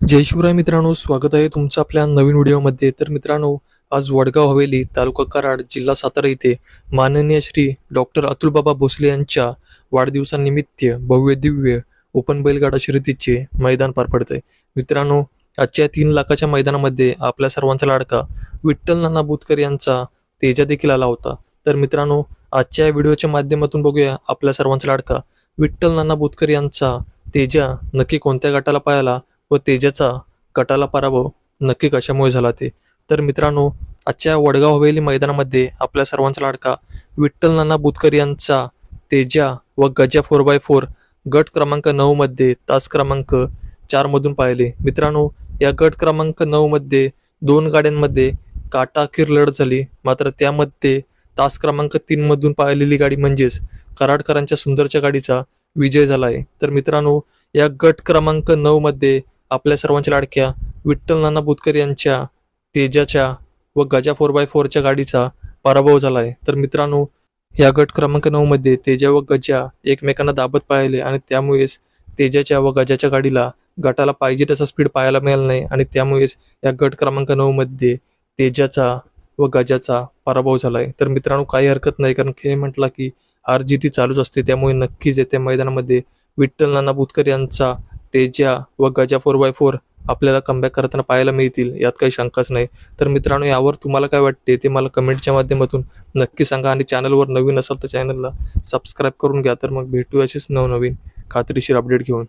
जय शिवराय मित्रांनो स्वागत आहे तुमचं आपल्या नवीन व्हिडिओमध्ये. तर मित्रांनो आज वडगाव हवेली तालुका कराड जिल्हा सातारा येथे माननीय श्री डॉक्टर अतुलबाबा भोसले यांच्या वाढदिवसानिमित्त भव्य दिव्य ओपन बैलगाडा शर्यतीचे मैदान पार पडत आहे मित्रांनो आजच्या तीन लाखाच्या मैदानामध्ये आपल्या सर्वांचा लाडका विठ्ठल नाना बुतकर यांचा तेजा देखील आला होता. तर मित्रांनो आजच्या व्हिडिओच्या माध्यमातून बघूया आपल्या सर्वांचा लाडका विठ्ठल नाना बुतकर यांचा तेजा नक्की कोणत्या गटाला पाहायला व तेजाचा गटाला पराभव नक्की कशामुळे झाला ते? तर मित्रांनो आजच्या वडगाव हवेली मैदानामध्ये आपल्या सर्वांचा लाडका विठ्ठल नाना बुतकर यांचा तेजा व गजा फोर बाय फोर गट क्रमांक नऊमध्ये तास क्रमांक चारमधून पाहिले. मित्रांनो या गट क्रमांक नऊमध्ये दोन गाड्यांमध्ये काटाखीर लढत झाली. मात्र त्यामध्ये तास क्रमांक तीनमधून पाहिलेली गाडी म्हणजेच कराडकरांच्या सुंदरच्या गाडीचा विजय झाला आहे. तर मित्रांनो या गट क्रमांक नऊमध्ये आपल्या सर्वांच्या लाडक्या विठ्ठल नाना बुतकर यांच्या तेजाच्या व गजा फोर बाय फोरच्या गाडीचा पराभव झाला आहे तर मित्रांनो या गट क्रमांक नऊमध्ये तेजा व गजा एकमेकांना दाबत पाहिले आणि त्यामुळेच तेजाच्या व गजाच्या गाडीला गटाला पाहिजे तसा स्पीड पाहायला मिळाला नाही आणि त्यामुळेच या गट क्रमांक नऊमध्ये तेजाचा व गजाचा पराभव झाला आहे तर मित्रांनो काही हरकत नाही कारण खेळ म्हटला की हार जिती चालूच असते. त्यामुळे नक्कीच येत्या मैदानामध्ये विठ्ठल नाना बुतकर यांचा तेजा व गजा फोर बाय फोर आपल्याला कमबॅक करताना पाहायला मिळतील यात काही शंकाच नाही. तर मित्रांनो यावर तुम्हाला काय वाटते ते मला कमेंटच्या माध्यमातून नक्की सांगा आणि चॅनलवर नवीन असाल तर चॅनलला सबस्क्राईब करून घ्या. तर मग भेटू असेच नवनवीन खात्रीशीर अपडेट घेऊन.